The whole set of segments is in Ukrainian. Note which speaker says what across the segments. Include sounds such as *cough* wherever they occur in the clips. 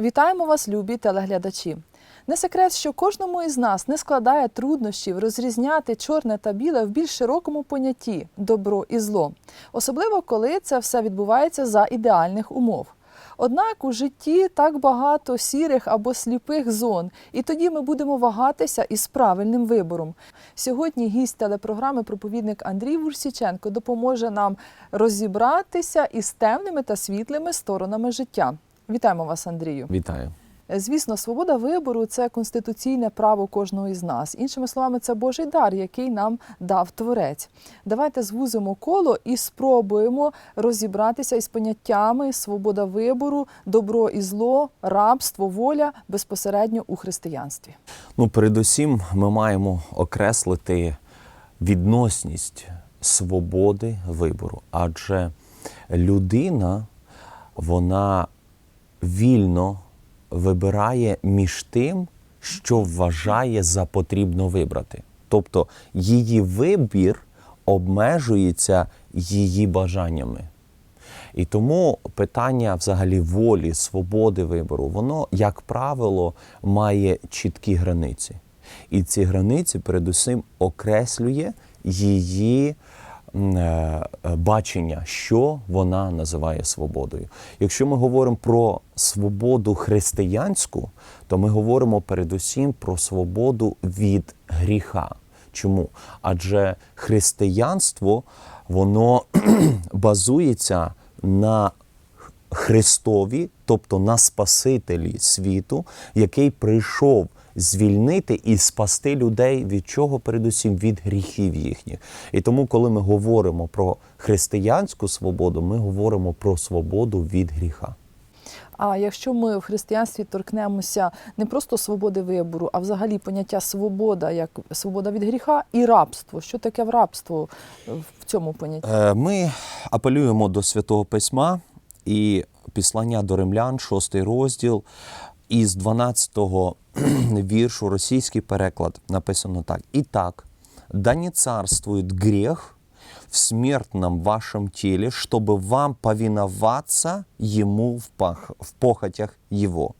Speaker 1: Вітаємо вас, любі телеглядачі. Не секрет, що кожному із нас не складає труднощів розрізняти чорне та біле в більш широкому понятті добро і зло, особливо коли це все відбувається за ідеальних умов. Однак у житті так багато сірих або сліпих зон, і тоді ми будемо вагатися із правильним вибором. Сьогодні гість телепрограми проповідник Андрій Вурсіченко допоможе нам розібратися із темними та світлими сторонами життя. Вітаємо вас, Андрію.
Speaker 2: Вітаю.
Speaker 1: Звісно, свобода вибору це конституційне право кожного із нас. Іншими словами, це Божий дар, який нам дав Творець. Давайте звузимо коло і спробуємо розібратися із поняттями свобода вибору, добро і зло, рабство, воля безпосередньо у християнстві.
Speaker 2: Ну, передусім, ми маємо окреслити відносність свободи вибору, адже людина вона вільно вибирає між тим, що вважає за потрібно вибрати. Тобто її вибір обмежується її бажаннями. І тому питання взагалі волі, свободи вибору, воно, як правило, має чіткі границі. І ці границі, передусім, окреслює її бачення, що вона називає свободою. Якщо ми говоримо про свободу християнську, то ми говоримо передусім про свободу від гріха. Чому? Адже християнство воно *clears throat* базується на Христові, тобто на Спасителі світу, який прийшов звільнити і спасти людей від чого передусім від гріхів їхніх. І тому, коли ми говоримо про християнську свободу, ми говоримо про свободу від гріха.
Speaker 1: А якщо ми в християнстві торкнемося не просто свободи вибору, а взагалі поняття свобода, як свобода від гріха і рабство. Що таке в рабство в цьому понятті?
Speaker 2: Е, Ми апелюємо до Святого Письма і післання до римлян, 6 розділ, із 12-го *clears throat* віршу, російський переклад написано так: І так, да не царствует грех в смертном вашем теле, чтобы вам повиноваться ему в, пах, в похотях его.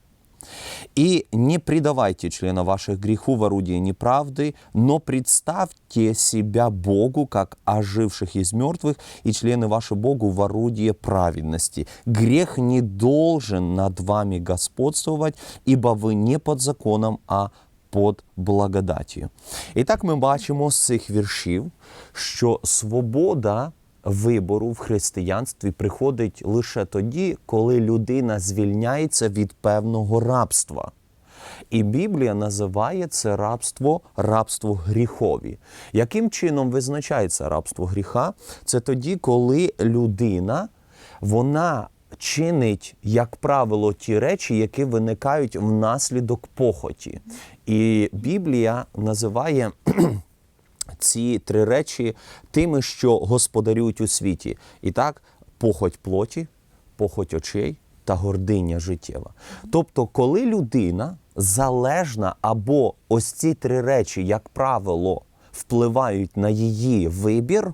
Speaker 2: И не предавайте члена ваших греху в орудие неправды, но представьте себя Богу, как оживших из мертвых, и члены ваши Богу в орудие праведности. Грех не должен над вами господствовать, ибо ви не под законом, а під благодаттю. І так ми бачимо з цих віршів, що свобода вибору в християнстві приходить лише тоді, коли людина звільняється від певного рабства. І Біблія називає це рабство рабство гріхові. Яким чином визначається рабство гріха? Це тоді, коли людина вона чинить, як правило, ті речі, які виникають внаслідок похоті. І Біблія називає ці три речі тими, що господарюють у світі. І так, похоть плоті, похоть очей та гординя життєва. Тобто, коли людина залежна або ось ці три речі, як правило, впливають на її вибір,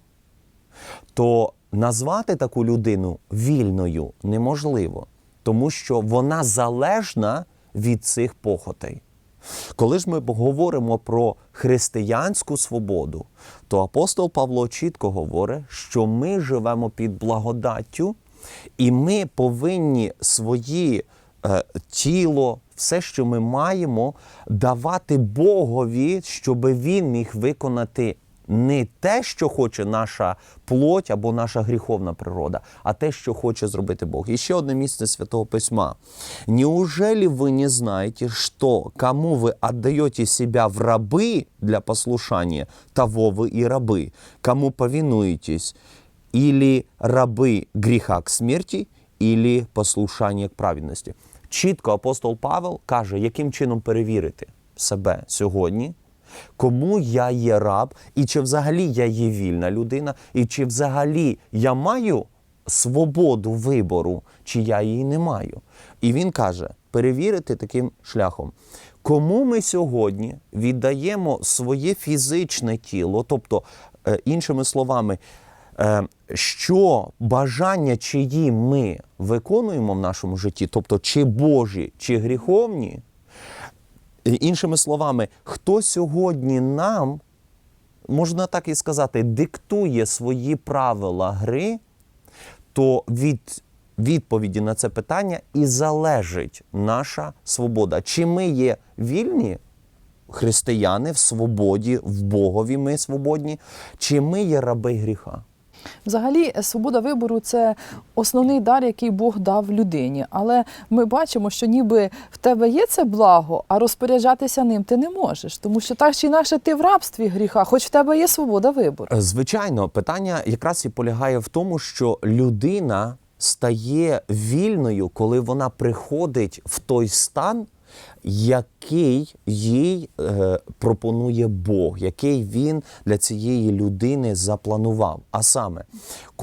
Speaker 2: то назвати таку людину вільною неможливо, тому що вона залежна від цих похотей. Коли ж ми говоримо про християнську свободу, то апостол Павло чітко говорить, що ми живемо під благодаттю, і ми повинні свої е, тіло, все, що ми маємо, давати Богові, щоб він міг виконати не те, що хоче наша плоть або наша гріховна природа, а те, що хоче зробити Бог. І ще одне місце Святого Письма. Неужели вы не знаете, что кому вы отдаете себя в рабы для послушания, того вы и рабы, кому повинуетесь, или рабы гріха к смерті, или послушання к праведності. Чітко апостол Павел каже, яким чином перевірити себе сьогодні, кому я є раб, і чи взагалі я є вільна людина, і чи взагалі я маю свободу вибору, чи я її не маю. І він каже: перевірити таким шляхом. Кому ми сьогодні віддаємо своє фізичне тіло, тобто, е, іншими словами, е, що бажання, чиї ми виконуємо в нашому житті, тобто чи Божі, чи гріховні, іншими словами, хто сьогодні нам, можна так і сказати, диктує свої правила гри, то від відповіді на це питання і залежить наша свобода. Чи ми є вільні християни в свободі, в Богові ми свободні, чи ми є раби гріха?
Speaker 1: Взагалі, свобода вибору це основний дар, який Бог дав людині. Але ми бачимо, що ніби в тебе є це благо, а розпоряджатися ним ти не можеш, тому що так чи інакше ти в рабстві гріха, хоч в тебе є свобода вибору.
Speaker 2: Е, Звичайно, питання якраз і полягає в тому, що людина стає вільною, коли вона приходить в той стан, який їй е, пропонує Бог, який він для цієї людини запланував. А саме,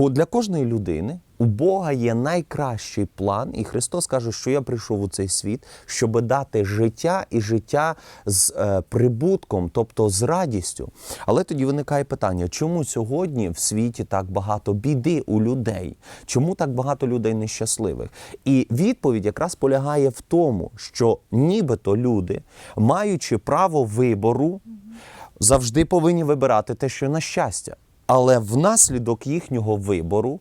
Speaker 2: для кожної людини у Бога є найкращий план, і Христос каже, що я прийшов у цей світ, щоб дати життя і життя з е, прибутком, тобто з радістю. Але тоді виникає питання, чому сьогодні в світі так багато біди у людей? Чому так багато людей нещасливих? І відповідь якраз полягає в тому, що нібито люди, маючи право вибору, завжди повинні вибирати те, що на щастя. Але внаслідок їхнього вибору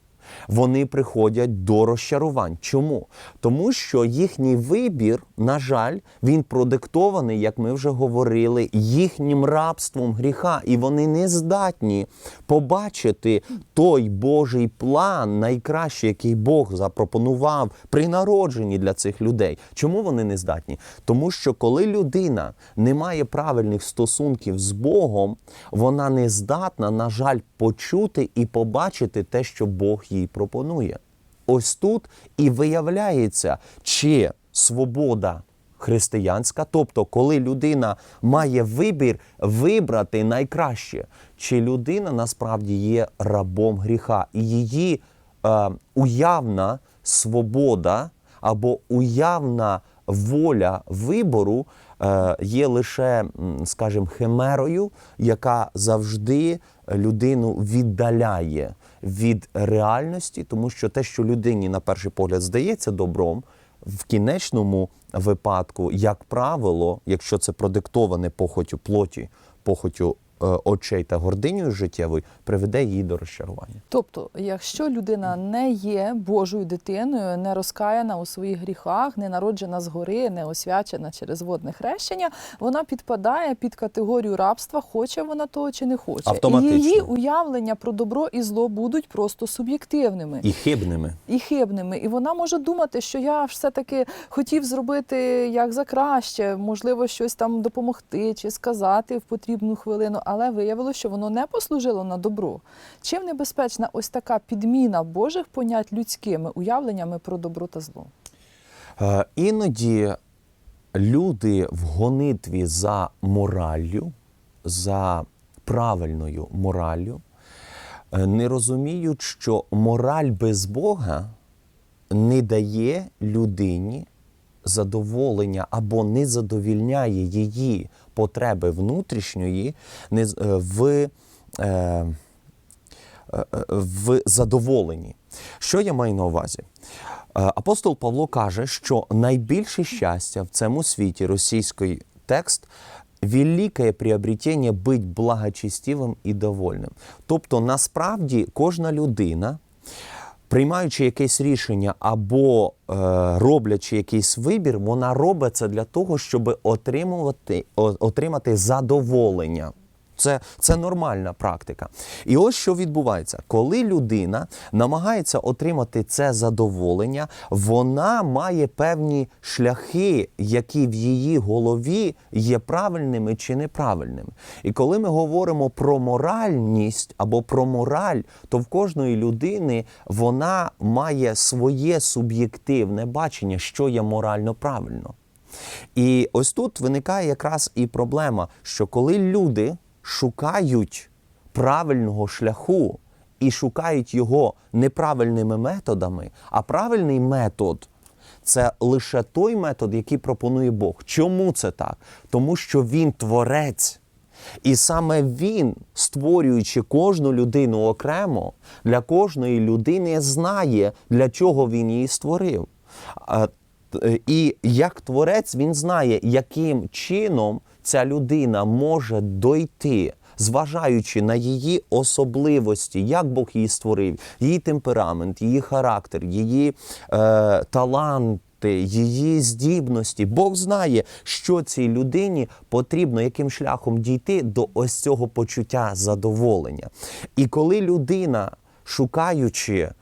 Speaker 2: вони приходять до розчарувань. Чому? Тому що їхній вибір, на жаль, він продиктований, як ми вже говорили, їхнім рабством гріха, і вони не здатні побачити той Божий план, найкращий, який Бог запропонував при народженні для цих людей. Чому вони не здатні? Тому що коли людина не має правильних стосунків з Богом, вона не здатна, на жаль, почути і побачити те, що Бог їй пропонує. Ось тут і виявляється, чи свобода християнська, тобто, коли людина має вибір вибрати найкраще, чи людина насправді є рабом гріха, і її е, уявна свобода або уявна воля вибору е, є лише, скажімо, химерою, яка завжди людину віддаляє від реальності, тому що те, що людині на перший погляд здається добром, в кінечному випадку, як правило, якщо це продиктоване похотю плоті, похотю очей та гординею життєвою, приведе її до розчарування.
Speaker 1: Тобто, якщо людина не є Божою дитиною, не розкаяна у своїх гріхах, не народжена згори, не освячена через водне хрещення, вона підпадає під категорію рабства, хоче вона того чи не хоче.
Speaker 2: Автоматично.
Speaker 1: І її уявлення про добро і зло будуть просто суб'єктивними.
Speaker 2: І хибними.
Speaker 1: і хибними. І вона може думати, що я все-таки хотів зробити як за краще, можливо, щось там допомогти чи сказати в потрібну хвилину, але виявилося, що воно не послужило на добро. Чим небезпечна ось така підміна Божих понять людськими уявленнями про добро та зло?
Speaker 2: Е, Іноді люди в гонитві за мораллю, за правильною мораллю, е, не розуміють, що мораль без Бога не дає людині задоволення або не задовільняє її потреби внутрішньої е, в. Е, е, в задоволенні. Що я маю на увазі? Апостол Павло каже, що найбільше щастя в цьому світі російський текст великое приобретение бути благочестивим і довольним. Тобто, насправді, кожна людина, приймаючи якесь рішення або е, роблячи якийсь вибір, вона робить це для того, щоб отримувати, отримати задоволення. Це, це нормальна практика. І ось що відбувається, коли людина намагається отримати це задоволення, вона має певні шляхи, які в її голові є правильними чи неправильними. І коли ми говоримо про моральність або про мораль, то в кожної людини вона має своє суб'єктивне бачення, що є морально правильно. І ось тут виникає якраз і проблема, що коли люди шукають правильного шляху і шукають його неправильними методами, а правильний метод це лише той метод, який пропонує Бог. Чому це так? Тому що він творець. І саме він, створюючи кожну людину окремо, для кожної людини знає, для чого він її створив. І як творець він знає, яким чином ця людина може дойти, зважаючи на її особливості, як Бог її створив, її темперамент, її характер, її е, талант її здібності. Бог знає, що цій людині потрібно, яким шляхом дійти до ось цього почуття задоволення. І коли людина, шукаючи е,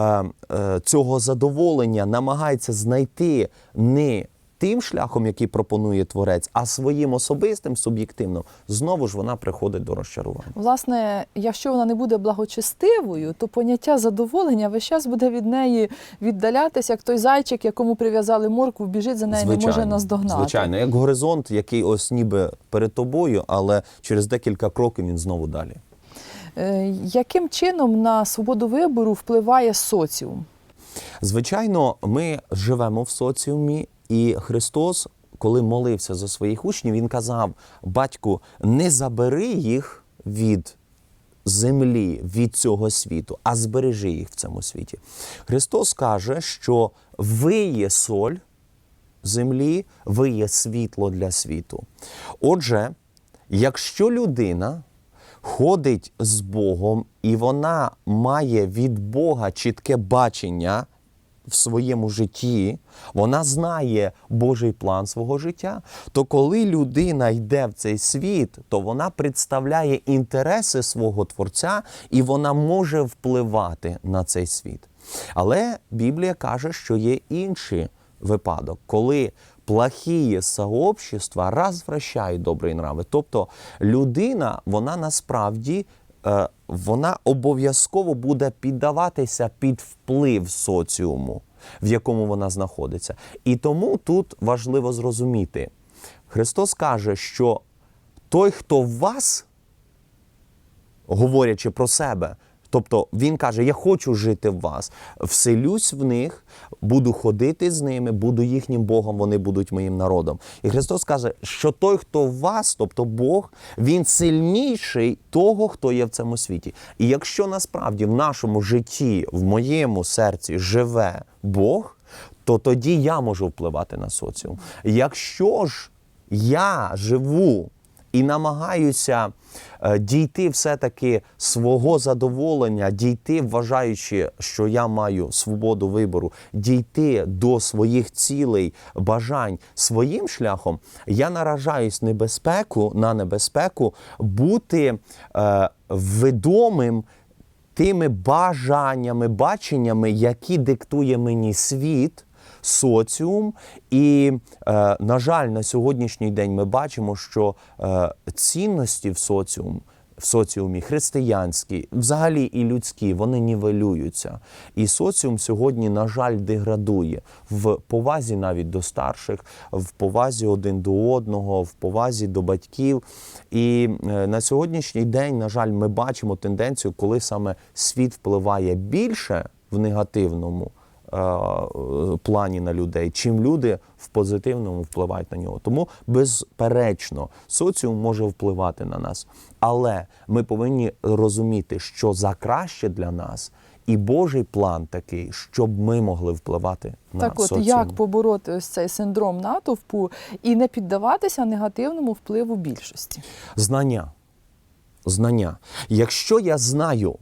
Speaker 2: е, цього задоволення, намагається знайти не тим шляхом, який пропонує творець, а своїм особистим суб'єктивно, знову ж вона приходить до розчарування.
Speaker 1: Власне, якщо вона не буде благочестивою, то поняття задоволення весь час буде від неї віддалятися, як той зайчик, якому прив'язали моркву, біжить за нею, не може наздогнати.
Speaker 2: Звичайно, як горизонт, який ось ніби перед тобою, але через декілька кроків він знову далі.
Speaker 1: Е, Яким чином на свободу вибору впливає соціум?
Speaker 2: Звичайно, ми живемо в соціумі, і Христос, коли молився за своїх учнів, він казав: батьку, не забери їх від землі, від цього світу, а збережи їх в цьому світі. Христос каже, що ви є соль землі, ви є світло для світу. Отже, якщо людина ходить з Богом і вона має від Бога чітке бачення в своєму житті, вона знає Божий план свого життя, то коли людина йде в цей світ, то вона представляє інтереси свого Творця і вона може впливати на цей світ. Але Біблія каже, що є інший випадок, коли плохие сообщества розвращають добрі нрави. Тобто людина, вона насправді вона обов'язково буде піддаватися під вплив соціуму, в якому вона знаходиться. І тому тут важливо зрозуміти. Христос каже, що той, хто в вас, говорячи про себе, тобто Він каже: Я хочу жити в вас, вселюсь в них, буду ходити з ними, буду їхнім Богом, вони будуть моїм народом. І Христос каже, що той, хто в вас, тобто Бог, він сильніший того, хто є в цьому світі. І якщо насправді в нашому житті, в моєму серці живе Бог, то тоді я можу впливати на соціум. Якщо ж я живу і намагаюся е, дійти все-таки свого задоволення, дійти, вважаючи, що я маю свободу вибору, дійти до своїх цілей, бажань своїм шляхом, я наражаюсь небезпеку на небезпеку бути е, відомим тими бажаннями, баченнями, які диктує мені світ, соціум. І, е, на жаль, на сьогоднішній день ми бачимо, що е, цінності в соціум. В соціумі християнські, взагалі і людські, вони нівелюються. І соціум сьогодні, на жаль, деградує в повазі навіть до старших, в повазі один до одного, в повазі до батьків. І е, на сьогоднішній день, на жаль, ми бачимо тенденцію, коли саме світ впливає більше в негативному плані на людей, чим люди в позитивному впливають на нього. Тому, безперечно, соціум може впливати на нас. Але ми повинні розуміти, що за краще для нас і Божий план такий, щоб ми могли впливати на
Speaker 1: Так, от
Speaker 2: соціум.
Speaker 1: як побороти ось цей синдром натовпу і не піддаватися негативному впливу більшості?
Speaker 2: Знання. Знання. Якщо я знаю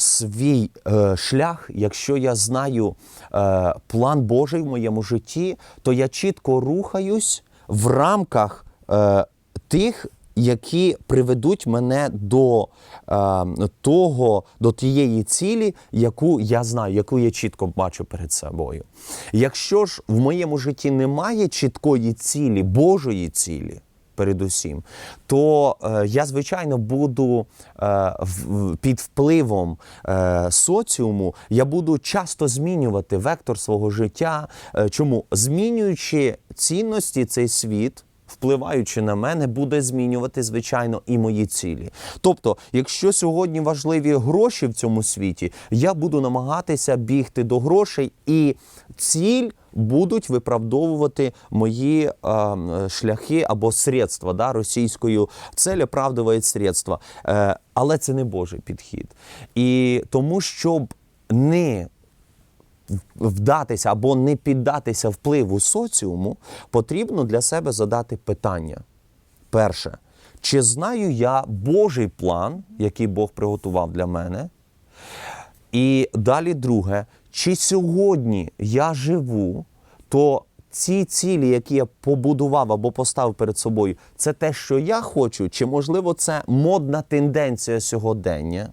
Speaker 2: свій е, шлях, якщо я знаю е, план Божий в моєму житті, то я чітко рухаюсь в рамках е, тих, які приведуть мене до е, того, до тієї цілі, яку я знаю, яку я чітко бачу перед собою. Якщо ж в моєму житті немає чіткої цілі, Божої цілі, передусім, то е, я, звичайно, буду е, в- під впливом е, соціуму, я буду часто змінювати вектор свого життя. Е, чому? Змінюючи цінності, цей світ впливаючи на мене, буде змінювати, звичайно, і мої цілі. Тобто, якщо сьогодні важливі гроші в цьому світі, я буду намагатися бігти до грошей, і ціль будуть виправдовувати мої е, шляхи або средства да, російською цель оправдує средства. Е, але це не Божий підхід. І тому, щоб не вдатися або не піддатися впливу соціуму, потрібно для себе задати питання. Перше, чи знаю я Божий план, який Бог приготував для мене? І далі друге, чи сьогодні я живу, то ці цілі, які я побудував або поставив перед собою, це те, що я хочу, чи можливо це модна тенденція сьогодення?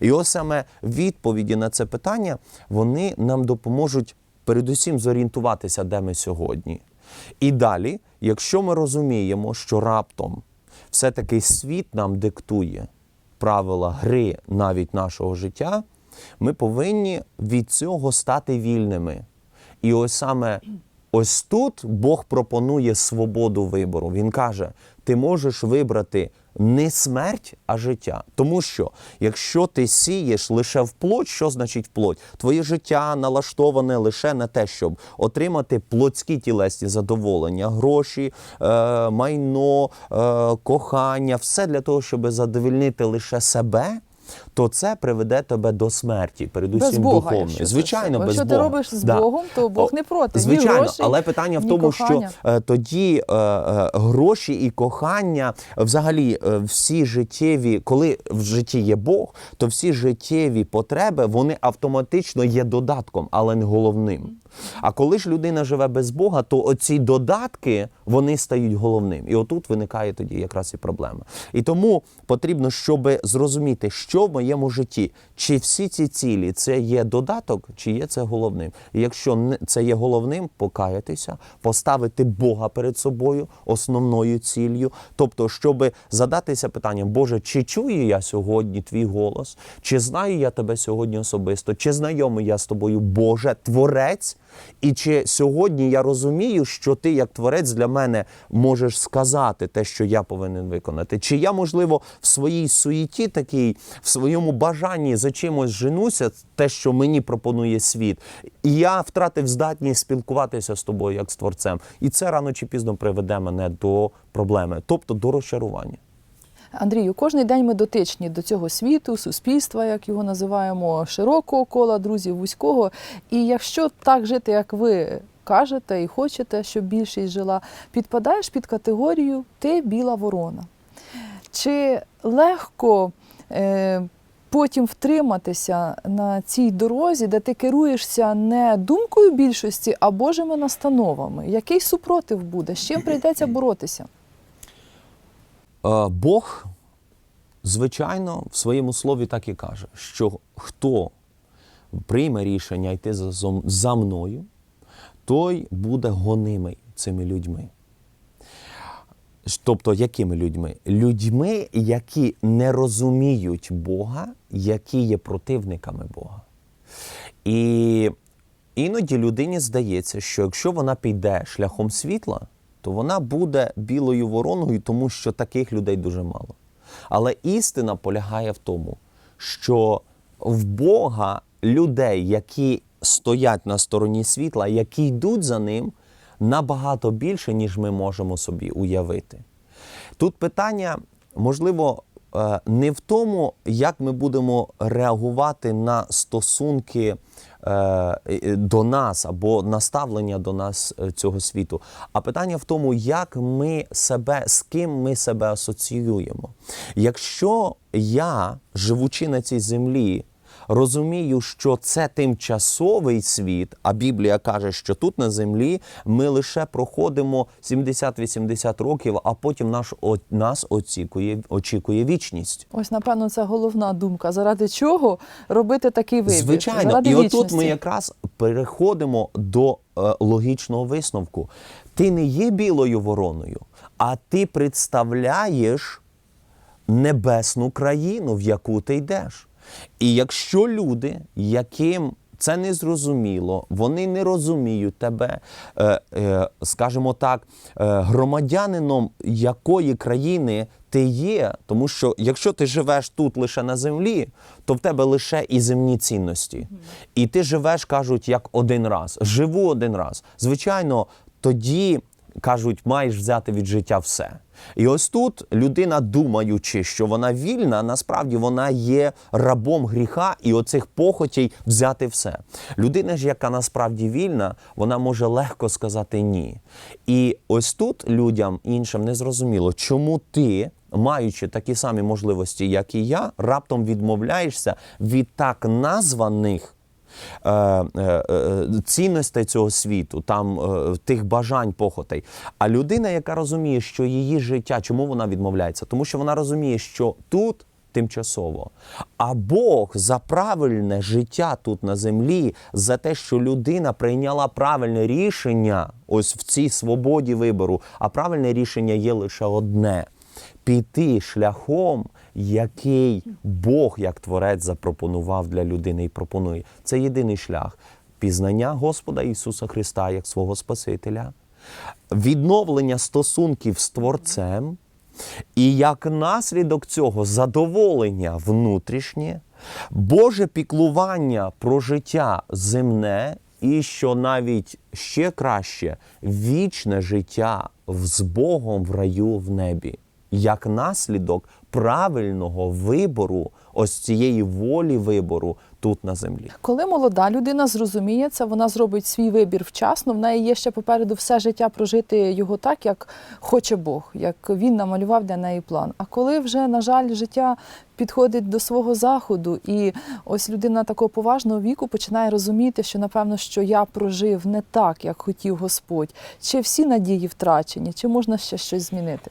Speaker 2: І ось саме відповіді на це питання вони нам допоможуть передусім зорієнтуватися, де ми сьогодні. І далі, якщо ми розуміємо, що раптом все-таки світ нам диктує правила гри навіть нашого життя, ми повинні від цього стати вільними. І ось саме ось тут Бог пропонує свободу вибору. Він каже: ти можеш вибрати не смерть, а життя. Тому що якщо ти сієш лише в плоть, що значить плоть? Твоє життя налаштоване лише на те, щоб отримати плотські тілесні задоволення, гроші, е, майно, е, кохання, все для того, щоб задовольнити лише себе. То це приведе тебе до смерті, передусім
Speaker 1: Бога,
Speaker 2: духовної.
Speaker 1: якщо це
Speaker 2: Звичайно,
Speaker 1: все.
Speaker 2: без
Speaker 1: Якщо ти робиш з
Speaker 2: Да.
Speaker 1: Богом, то Бог не проти. Ні
Speaker 2: Звичайно,
Speaker 1: грошей,
Speaker 2: але питання в тому,
Speaker 1: кохання.
Speaker 2: що е, тоді е, е, гроші і кохання, взагалі, е, всі життєві, коли в житті є Бог, то всі життєві потреби вони автоматично є додатком, але не головним. А коли ж людина живе без Бога, то оці додатки вони стають головним. І отут виникає тоді якраз і проблема. І тому потрібно, щоб зрозуміти, що в моєму житті, чи всі ці цілі це є додаток, чи є це головним. І якщо це є головним, покаятися, поставити Бога перед собою основною ціллю. Тобто, щоб задатися питанням, Боже, чи чую я сьогодні твій голос, чи знаю я тебе сьогодні особисто, чи знайомий я з тобою, Боже, творець. І чи сьогодні я розумію, що ти, як творець, для мене можеш сказати те, що я повинен виконати? Чи я, можливо, в своїй суєті такій, в своєму бажанні за чимось женуся, те, що мені пропонує світ, і я втратив здатність спілкуватися з тобою як з творцем. І це рано чи пізно приведе мене до проблеми, тобто до розчарування.
Speaker 1: Андрію, кожний день ми дотичні до цього світу, суспільства, як його називаємо, широкого кола друзів, вузького. І якщо так жити, як ви кажете і хочете, щоб більшість жила, підпадаєш під категорію ти біла ворона. Чи легко е, потім втриматися на цій дорозі, де ти керуєшся не думкою більшості, а Божими настановами? Який супротив буде? З чим прийдеться боротися?
Speaker 2: Е, Бог, звичайно, в своєму слові так і каже, що хто прийме рішення йти за, мною, той буде гонимий цими людьми. Тобто, якими людьми? Людьми, які не розуміють Бога, які є противниками Бога. І іноді людині здається, що якщо вона піде шляхом світла, то вона буде білою вороною, тому що таких людей дуже мало. Але істина полягає в тому, що в Бога людей, які стоять на стороні світла, які йдуть за ним, набагато більше, ніж ми можемо собі уявити. Тут питання, можливо, е, не в тому, як ми будемо реагувати на стосунки до нас або наставлення до нас е, цього світу, а питання в тому, як ми себе, з ким ми себе асоціюємо. Якщо я, живучи на цій землі, розумію, що це тимчасовий світ, а Біблія каже, що тут на землі ми лише проходимо 70-80 років, а потім наш, о- нас очікує, очікує вічність.
Speaker 1: Ось, напевно, це головна думка. Заради чого робити такий вибір?
Speaker 2: Звичайно,
Speaker 1: Заради
Speaker 2: і
Speaker 1: вічності.
Speaker 2: отут ми якраз переходимо до е, логічного висновку. Ти не є білою вороною, а ти представляєш небесну країну, в яку ти йдеш. І якщо люди, яким це незрозуміло, вони не розуміють тебе, е, е, скажімо так, е, громадянином якої країни ти є. Тому що якщо ти живеш тут лише на землі, то в тебе лише і земні цінності. І ти живеш, кажуть, як один раз. Живу один раз. Звичайно, тоді кажуть, маєш взяти від життя все. І ось тут людина, думаючи, що вона вільна, насправді вона є рабом гріха і оцих похотей взяти все. Людина ж, яка насправді вільна, вона може легко сказати ні. І ось тут людям іншим не зрозуміло, чому ти, маючи такі самі можливості, як і я, раптом відмовляєшся від так названих цінностей цього світу, там е, тих бажань, похотей. А людина, яка розуміє, що її життя, чому вона відмовляється? Тому що вона розуміє, що тут. Тимчасово. А Бог за правильне життя тут на землі, за те, що людина прийняла правильне рішення, ось в цій свободі вибору. А правильне рішення є лише одне: піти шляхом, який Бог, як Творець, запропонував для людини і пропонує. Це єдиний шлях пізнання Господа Ісуса Христа як свого Спасителя, відновлення стосунків з Творцем, і як наслідок цього задоволення внутрішнє, Боже піклування про життя земне, і що навіть ще краще вічне життя з Богом в раю в небі, як наслідок правильного вибору, ось цієї волі вибору тут на землі.
Speaker 1: Коли молода людина зрозуміє це, вона зробить свій вибір вчасно. В неї є ще попереду все життя прожити його так, як хоче Бог, як він намалював для неї план. А коли вже, на жаль, життя підходить до свого заходу, і ось людина такого поважного віку починає розуміти, що напевно, що я прожив не так, як хотів Господь, чи всі надії втрачені, чи можна ще щось змінити.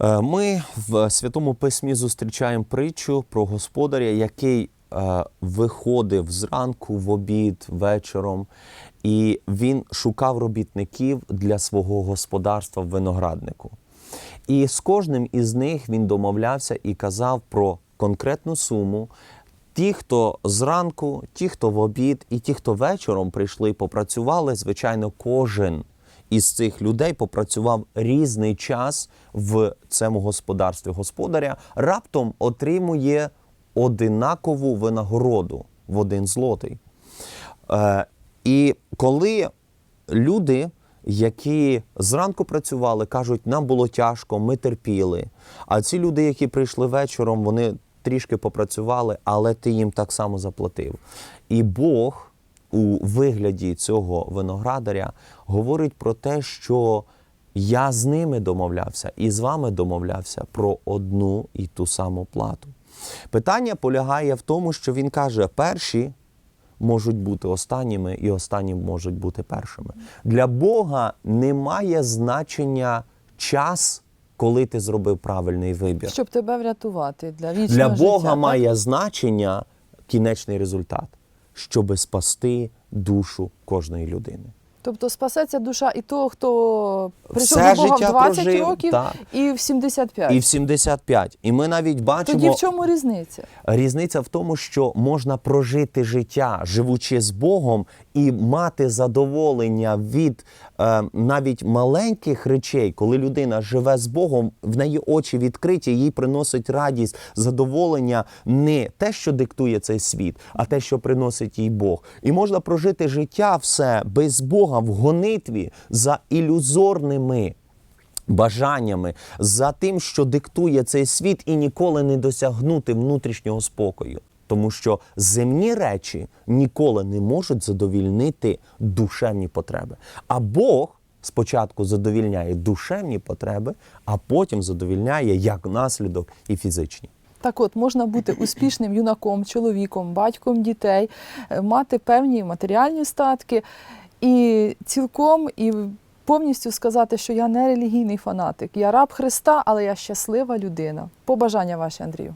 Speaker 2: Е, Ми в Святому Письмі зустрічаємо притчу про господаря, який е, виходив зранку в обід вечором, і він шукав робітників для свого господарства в винограднику. І з кожним із них він домовлявся і казав про конкретну суму. Ті, хто зранку, ті, хто в обід, і ті, хто вечором прийшли, попрацювали, звичайно, кожен із цих людей попрацював різний час в цьому господарстві господаря, раптом отримує одинакову винагороду в один злотий. Е, і коли люди, які зранку працювали, кажуть, нам було тяжко, ми терпіли. А ці люди, які прийшли вечором, вони трішки попрацювали, але ти їм так само заплатив. І Бог у вигляді цього виноградаря говорить про те, що я з ними домовлявся і з вами домовлявся про одну і ту саму плату. Питання полягає в тому, що він каже: перші можуть бути останніми, і останні можуть бути першими. Для Бога немає значення час, коли ти зробив правильний вибір.
Speaker 1: Щоб тебе врятувати для вічного
Speaker 2: Для Бога
Speaker 1: життя, так?
Speaker 2: має значення кінечний результат, щоби спасти душу кожної людини.
Speaker 1: Тобто спасеться душа і того, хто прийшов
Speaker 2: Все
Speaker 1: до Бога в 20
Speaker 2: прожив,
Speaker 1: років
Speaker 2: так.
Speaker 1: і в 75.
Speaker 2: І в 75. І ми навіть бачимо.
Speaker 1: Тоді в чому різниця?
Speaker 2: Різниця в тому, що можна прожити життя, живучи з Богом, і мати задоволення від е, навіть маленьких речей, коли людина живе з Богом, в неї очі відкриті, їй приносить радість, задоволення не те, що диктує цей світ, а те, що приносить їй Бог. І можна прожити життя все без Бога в гонитві за ілюзорними бажаннями, за тим, що диктує цей світ, і ніколи не досягнути внутрішнього спокою. Тому що земні речі ніколи не можуть задовільнити душевні потреби. А Бог спочатку задовільняє душевні потреби, а потім задовільняє як наслідок і фізичні.
Speaker 1: Так от можна бути успішним юнаком, чоловіком, батьком дітей, е, мати певні матеріальні статки і цілком і повністю сказати, що я не релігійний фанатик, я раб Христа, але я щаслива людина. Побажання ваші, Андрію.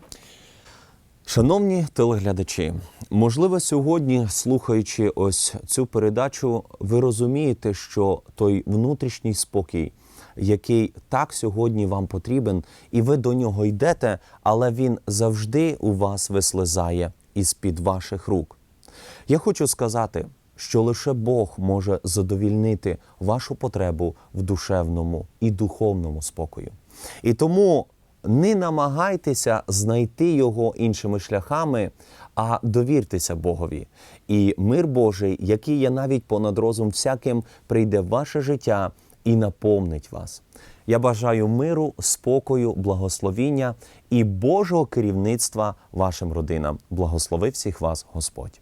Speaker 2: Шановні телеглядачі, можливо, сьогодні, слухаючи ось цю передачу, ви розумієте, що той внутрішній спокій, який так сьогодні вам потрібен, і ви до нього йдете, але він завжди у вас вислизає із-під ваших рук. Я хочу сказати, що лише Бог може задовільнити вашу потребу в душевному і духовному спокою. І тому не намагайтеся знайти його іншими шляхами, а довіртеся Богові. І мир Божий, який є навіть понад розум всяким, прийде в ваше життя і наповнить вас. Я бажаю миру, спокою, благословіння і Божого керівництва вашим родинам. Благослови всіх вас, Господь.